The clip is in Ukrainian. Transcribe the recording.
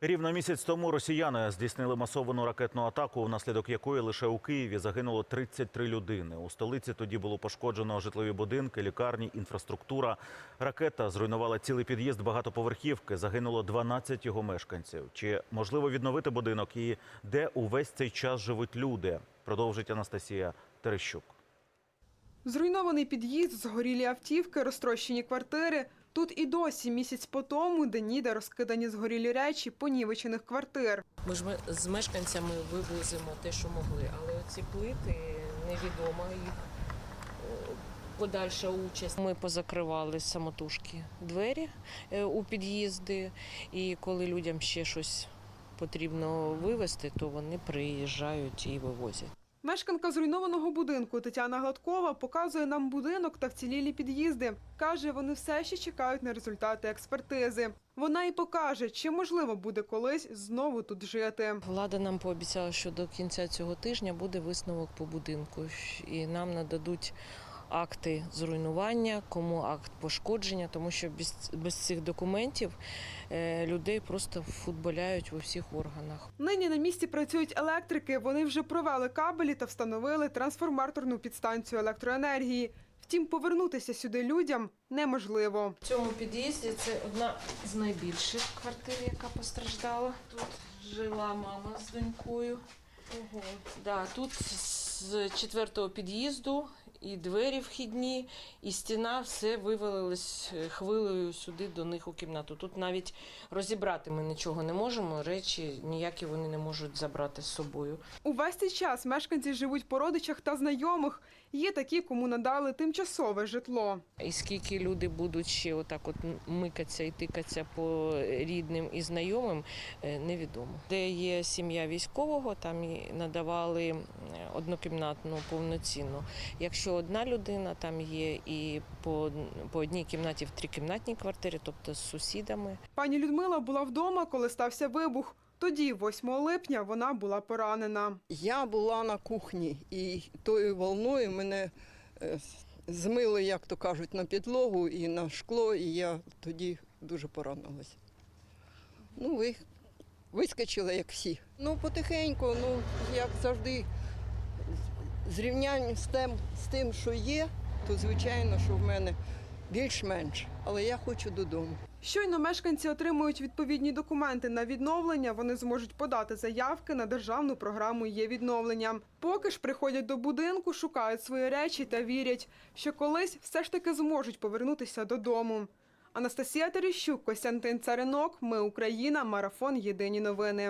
Рівно місяць тому росіяни здійснили масовану ракетну атаку, внаслідок якої лише у Києві загинуло 33 людини. У столиці тоді було пошкоджено житлові будинки, лікарні, інфраструктура. Ракета зруйнувала цілий під'їзд багатоповерхівки. Загинуло 12 його мешканців. Чи можливо відновити будинок і де увесь цей час живуть люди? Продовжить Анастасія Терещук. Зруйнований під'їзд, згорілі автівки, розтрощені квартири. Тут і досі місяць по тому, де ніде розкидані згорілі речі понівечених квартир. Ми ж з мешканцями вивозимо те, що могли, але ці плити невідома їх е, подальша участь. Ми позакривали самотужки двері е, у під'їзди, і коли людям ще щось потрібно вивезти, то вони приїжджають і вивозять. Мешканка зруйнованого будинку Тетяна Гладкова показує нам будинок та вцілілі під'їзди. Каже, вони все ще чекають на результати експертизи. Вона і покаже, чи можливо буде колись знову тут жити. Влада нам пообіцяла, що до кінця цього тижня буде висновок по будинку, і нам нададуть акти зруйнування, кому акт пошкодження, тому що без, без цих документів е, людей просто футболяють в усіх органах. Нині на місці працюють електрики. Вони вже провели кабелі та встановили трансформаторну підстанцію електроенергії. Втім, повернутися сюди людям неможливо. В цьому під'їзді це одна з найбільших квартир, яка постраждала. Тут жила мама з донькою. Ого. Да, тут з четвертого під'їзду і двері вхідні, і стіна все вивалилось хвилею сюди до них у кімнату. Тут навіть розібрати ми нічого не можемо, речі ніякі вони не можуть забрати з собою. Увесь цей час мешканці живуть по родичах та знайомих. Є такі, кому надали тимчасове житло. І скільки люди будуть ще отак от микатися і тикатися по рідним і знайомим, е, невідомо. Де є сім'я військового, там і надавали е, однокімнатну повноцінну. Якщо одна людина там є і по, по одній кімнаті в трикімнатній квартирі, тобто з сусідами. Пані Людмила була вдома, коли стався вибух. Тоді, 8 липня, вона була поранена. Я була на кухні, і тою волною мене е, змили, як то кажуть, на підлогу і на шкло, і я тоді дуже поранилася. Ну, ви вискочила, як всі. Ну, потихеньку, ну, як завжди, зрівняння з тим, з тим, що є, то звичайно, що в мене більш-менш. Але я хочу додому. Щойно мешканці отримують відповідні документи на відновлення, вони зможуть подати заявки на державну програму є відновлення. Поки ж приходять до будинку, шукають свої речі та вірять, що колись все ж таки зможуть повернутися додому. Анастасія Терещук, Костянтин Царинок. Ми Україна. Марафон. Єдині новини.